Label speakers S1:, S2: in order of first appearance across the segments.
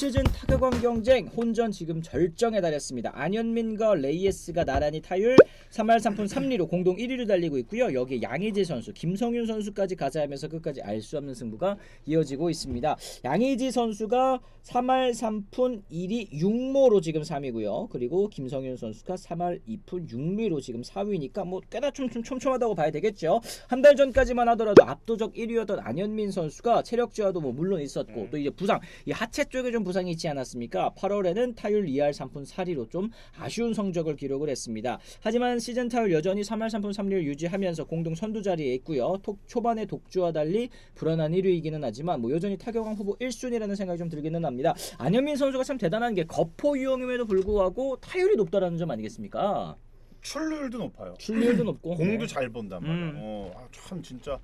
S1: 시즌 타격왕 경쟁 혼전 지금 절정에 달했습니다. 안현민과 레이에스가 나란히 타율 3할 3푼 3리로 공동 1위를 달리고 있고요. 여기에 양의지 선수, 김성윤 선수까지 가자하면서 끝까지 알 수 없는 승부가 이어지고 있습니다. 양의지 선수가 3할 3푼 1위 6모로 지금 3위고요. 그리고 김성윤 선수가 3할 2푼 6리로 지금 4위니까 뭐 꽤나 좀, 좀 촘촘하다고 봐야 되겠죠. 한 달 전까지만 하더라도 압도적 1위였던 안현민 선수가 체력 저하도 뭐 물론 있었고 또 이제 부상 이 하체 쪽에 좀 부상이 있지 않았습니까? 8월에는 타율 2할 3푼 4리로 좀 아쉬운 성적을 기록을 했습니다. 하지만 시즌 타율 여전히 3할 3푼 3리를 유지하면서 공동 선두 자리에 있고요. 톡, 초반의 독주와 달리 불안한 1위이기는 하지만 뭐 여전히 타격왕 후보 1순위라는 생각이 좀 들기는 합니다. 안현민 선수가 참 대단한 게 거포 유형임에도 불구하고 타율이 높다라는 점 아니겠습니까?
S2: 출루율도 높아요.
S1: 출루율도 높고
S2: 공도
S1: 네.
S2: 잘 본단 말이야.
S1: 음.
S2: 어, 아, 참 진짜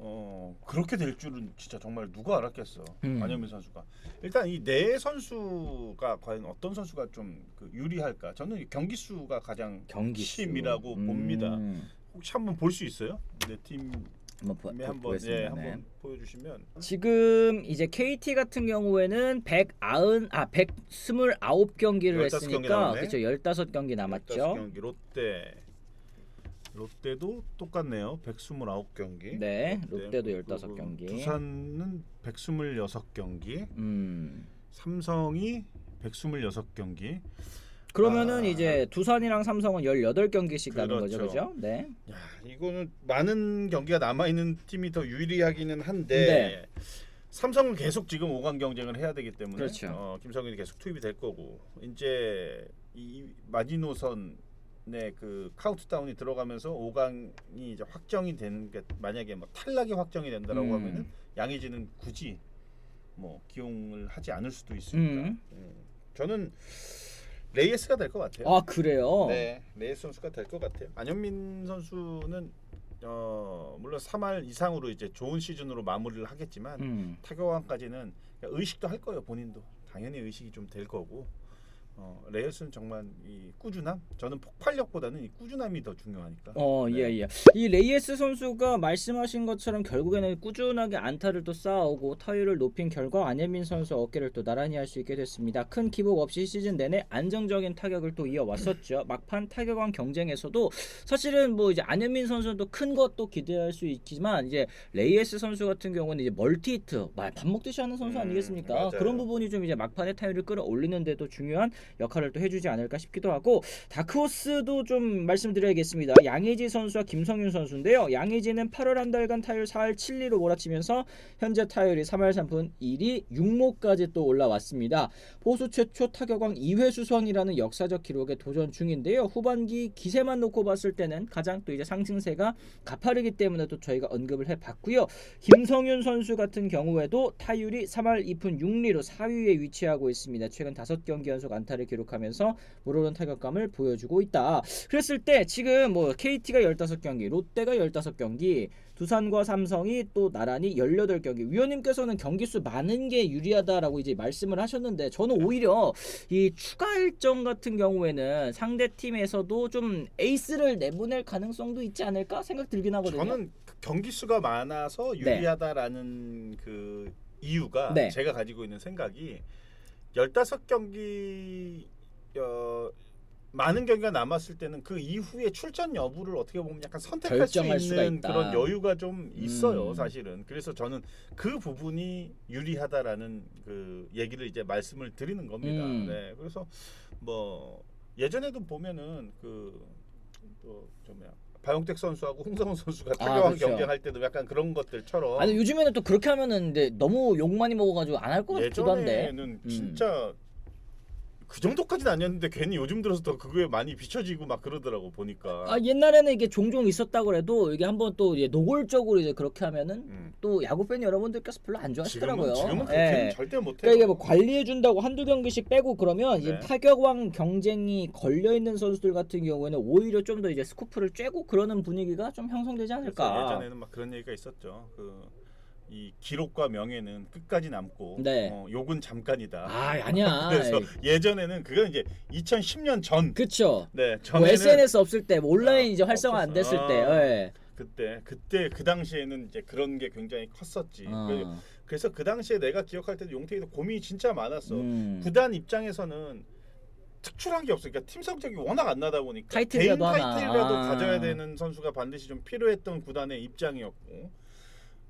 S2: 어, 그렇게 될 줄은 진짜 정말 누가 알았겠어.
S1: 음.
S2: 안현민 선수가. 일단 이 네 선수가 과연 어떤 선수가 좀 그 유리할까? 저는 경기 수가 가장
S1: 경기 수.
S2: 핵심이라고
S1: 음.
S2: 봅니다. 혹시 한번 볼 수 있어요? 네 팀에
S1: 한번 보, 보,
S2: 한번
S1: 보겠습니다.
S2: 예,
S1: 네.
S2: 한번 보여주시면
S1: 지금 이제 KT 같은 경우에는 190, 아 129경기를
S2: 15경기
S1: 했으니까. 그렇죠 15경기 남았죠.
S2: 15경기 롯데 롯데도 똑같네요. 129경기.
S1: 네, 롯데 도 15경기.
S2: 두산은 126경기.
S1: 음.
S2: 삼성이 126경기.
S1: 그러면은
S2: 아.
S1: 이제 두산이랑 삼성은 18경기씩 가는 거죠.
S2: 그렇죠.
S1: 그죠? 네.
S2: 야, 이거는 많은 경기가 남아 있는 팀이 더 유리하기는 한데
S1: 네.
S2: 삼성은 계속 지금 5강 경쟁을 해야 되기 때문에
S1: 그렇죠.
S2: 어, 김성균이 계속 투입이 될 거고 이제 이 마지노선 의그 카운트다운이 들어가면서 5강이 이제 확정이 되는 게 만약에 뭐 탈락이 확정이 된다라고
S1: 음.
S2: 하면은 양의지는 굳이 뭐 기용을 하지 않을 수도 있으니까
S1: 음.
S2: 음. 저는 레이에스가 될 것 같아요.
S1: 아, 그래요.
S2: 네, 레이스 선수가 될 것 같아요. 안현민 선수는 어, 물론 3할 이상으로 이제 좋은 시즌으로 마무리를 하겠지만
S1: 음.
S2: 타격왕까지는 의식도 할 거예요 본인도 당연히 의식이 좀 될 거고 어, 레이스는 정말 이 꾸준함 저는 폭발력보다는 이 꾸준함이 더 중요하니까.
S1: 어,
S2: 네.
S1: 예, 예. 이 레이에스 선수가 말씀하신 것처럼 결국에는 꾸준하게 안타를 또 쌓아오고 타율을 높인 결과 안예민 선수 어깨를 또 나란히 할 수 있게 됐습니다. 큰 기복 없이 시즌 내내 안정적인 타격을 또 이어왔었죠. 막판 타격왕 경쟁에서도 사실은 뭐 이제 안예민 선수는 또큰 것도 기대할 수 있지만 이제 레이에스 선수 같은 경우는 이제 멀티 히트, 말밥 먹듯이 하는 선수
S2: 음,
S1: 아니겠습니까?
S2: 맞아요.
S1: 그런 부분이 좀 이제 막판의 타율을 끌어올리는데도 중요한 역할을 또 해주지 않을까 싶기도 하고 다크호스도 좀 말씀드려야겠습니다. 양의지 선수와 김성윤 선수인데요. 양의지는 8월 한 달간 타율 4할 7리로 몰아치면서 현재 타율이 3할 3푼 1위 6모까지 또 올라왔습니다. 포수 최초 타격왕 2회 수성이라는 역사적 기록에 도전 중인데요. 후반기 기세만 놓고 봤을 때는 가장 또 이제 상승세가 가파르기 때문에 또 저희가 언급을 해봤고요. 김성윤 선수 같은 경우에도 타율이 3할 2푼 6리로 4위에 위치하고 있습니다. 최근 5경기 연속 안타를 기록하면서 물오른 타격감을 보여주고 있다. 그랬을 때 지금 뭐 KT가 15경기, 롯데가 15경기, 두산과 삼성이 또 나란히 18경기. 위원님께서는 경기 수 많은 게 유리하다라고 이제 말씀을 하셨는데 저는 오히려 이 추가 일정 같은 경우에는 상대 팀에서도 좀 에이스를 내보낼 가능성도 있지 않을까 생각 들긴 하거든요.
S2: 저는 그 경기 수가 많아서
S1: 네.
S2: 유리하다라는 그 이유가
S1: 네.
S2: 제가 가지고 있는 생각이 15경기 어, 많은 경기가 남았을 때는 그 이후에 출전 여부를 어떻게 보면 약간 선택할 수 있는. 그런 여유가 좀 있어요,
S1: 음.
S2: 사실은. 그래서 저는 그 부분이 유리하다라는 그 얘기를 이제 말씀을 드리는 겁니다.
S1: 음.
S2: 네. 그래서 뭐 예전에도 보면은 뭐야 박용택 선수하고 홍성훈 선수가
S1: 아,
S2: 타격왕
S1: 그렇죠.
S2: 경쟁할 때도 약간 그런 것들처럼
S1: 아니 요즘에는 또 그렇게 하면은 근데 너무 욕 많이 먹어가지고 안 할 것 같기도 한데.
S2: 예전에는
S1: 음.
S2: 진짜 그 정도까지는 아니었는데 괜히 요즘 들어서 더 그거에 많이 비춰지고 막 그러더라고 보니까.
S1: 아 옛날에는 이게 종종 있었다고 해도 이게 한번 또 이제 노골적으로 이제 그렇게 하면은
S2: 음.
S1: 또 야구 팬 여러분들께서 별로 안 좋아하시더라고요.
S2: 지금은 지금은 그렇게는
S1: 예.
S2: 절대 못해요.
S1: 그러니까 이게 뭐 관리해 준다고 한두 경기씩 빼고 그러면 이제
S2: 네.
S1: 타격왕 경쟁이 걸려 있는 선수들 같은 경우에는 오히려 좀 더 이제 스코프를 쬐고 그러는 분위기가 좀 형성되지
S2: 그래서
S1: 않을까.
S2: 예전에는 막 그런 얘기가 있었죠. 그 이 기록과 명예는 끝까지 남고
S1: 네.
S2: 어, 욕은 잠깐이다.
S1: 아 아니야.
S2: 그래서 예전에는 그건 이제 2010년 전.
S1: 그쵸.
S2: 네,
S1: 뭐
S2: 전에는
S1: SNS 없을 때, 뭐 온라인
S2: 어,
S1: 이제 활성화 안 됐을. 때,
S2: 아.
S1: 예.
S2: 그때 그때 그 당시에는 이제 그런 게 굉장히 컸었지.
S1: 어.
S2: 그래서 그 당시에 내가 기억할 때도 용태기도 고민이 진짜 많았어.
S1: 음.
S2: 구단 입장에서는 특출한 게 없어. 그러니까 팀 성적이 워낙 안 나다 보니까
S1: 타이틀이라도
S2: 개인
S1: 하나.
S2: 타이틀이라도
S1: 아.
S2: 가져야 되는 선수가 반드시 좀 필요했던 구단의 입장이었고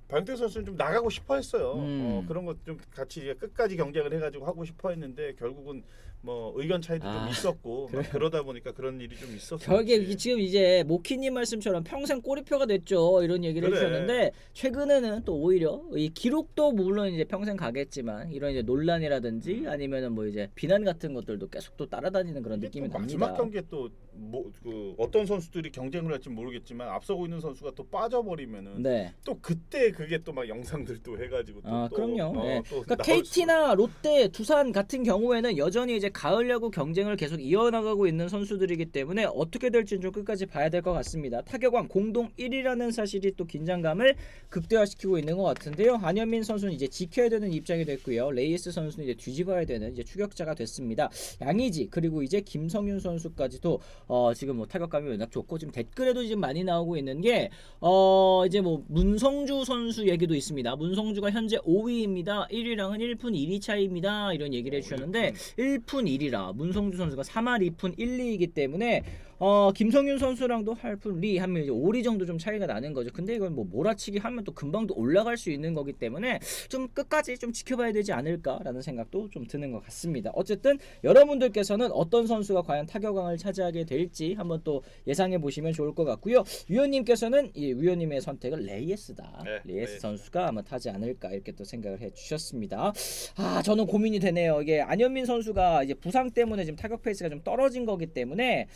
S2: 박영태 선수는 좀 나가고 싶어 했어요.
S1: 음.
S2: 어, 그런 것 좀 같이 이제 끝까지 경쟁을 해가지고 하고 싶어 했는데 결국은 뭐 의견 차이도 좀
S1: 아,
S2: 있었고 막 그러다 보니까 그런 일이 좀 있었어.
S1: 결국에 이- 지금 이제 모키님 말씀처럼 평생 꼬리표가 됐죠 이런 얘기를
S2: 그래.
S1: 해주셨는데 최근에는 또 오히려 이 기록도 물론 이제 평생 가겠지만 이런 이제 논란이라든지 아니면은 뭐 이제 비난 같은 것들도 계속 또 따라다니는 그런 느낌이
S2: 또
S1: 납니다.
S2: 마지막 경기에 또뭐그 어떤 선수들이 경쟁을 할지 모르겠지만 앞서고 있는 선수가 또 빠져버리면은
S1: 네.
S2: 또 그때 그게 또 막 영상들 또 해가지고 또,
S1: 아
S2: 또,
S1: 그럼요.
S2: 어,
S1: 네.
S2: 또
S1: 그러니까
S2: 수-
S1: KT나 롯데, 두산 같은 경우에는 여전히 이제 가을 야구 경쟁을 계속 이어나가고 있는 선수들이기 때문에 어떻게 될지는 좀 끝까지 봐야 될 것 같습니다. 타격왕 공동 1위라는 사실이 또 긴장감을 극대화시키고 있는 것 같은데요. 안현민 선수는 이제 지켜야 되는 입장이 됐고요. 레이스 선수는 이제 뒤집어야 되는 이제 추격자가 됐습니다. 양의지 그리고 이제 김성윤 선수까지도 어, 지금 뭐 타격감이 워낙 좋고 지금 댓글에도 지금 많이 나오고 있는 게 어, 이제 뭐 문성주 선수 얘기도 있습니다. 문성주가 현재 5위입니다. 1위랑은 1푼 1위 차이입니다. 이런 얘기를 해주셨는데 1푼 1위라 문성주 선수가 3할 2푼 1, 2이기 때문에 어, 김성윤 선수랑도 할푼 리 하면 이제 5리 정도 좀 차이가 나는 거죠. 근데 이건 뭐 몰아치기 하면 또 금방 또 올라갈 수 있는 거기 때문에 좀 끝까지 좀 지켜봐야 되지 않을까라는 생각도 좀 드는 것 같습니다. 어쨌든 여러분들께서는 어떤 선수가 과연 타격왕을 차지하게 될지 한번 또 예상해 보시면 좋을 것 같고요. 위원님께서는 이 위원님의 선택은 레이에스다.
S2: 네,
S1: 레이에스
S2: 레이에스.
S1: 선수가 아마 타지 않을까 이렇게 또 생각을 해 주셨습니다. 아 저는 고민이 되네요. 이게 안현민 선수가 이제 부상 때문에 지금 타격 페이스가 좀 떨어진 거기 때문에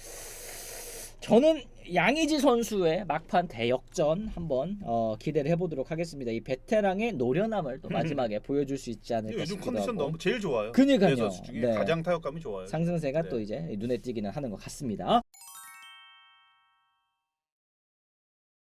S1: 저는 양의지 선수의 막판 대역전 한번 어, 기대를 해보도록 하겠습니다. 이 베테랑의 노련함을 또 마지막에 보여줄 수 있지 않을까
S2: 요즘 컨디션 너무 제일 좋아요.
S1: 그러니까요.
S2: 네
S1: 네.
S2: 가장 타격감이 좋아요.
S1: 상승세가
S2: 네.
S1: 또 이제 눈에 띄기는 하는 것 같습니다.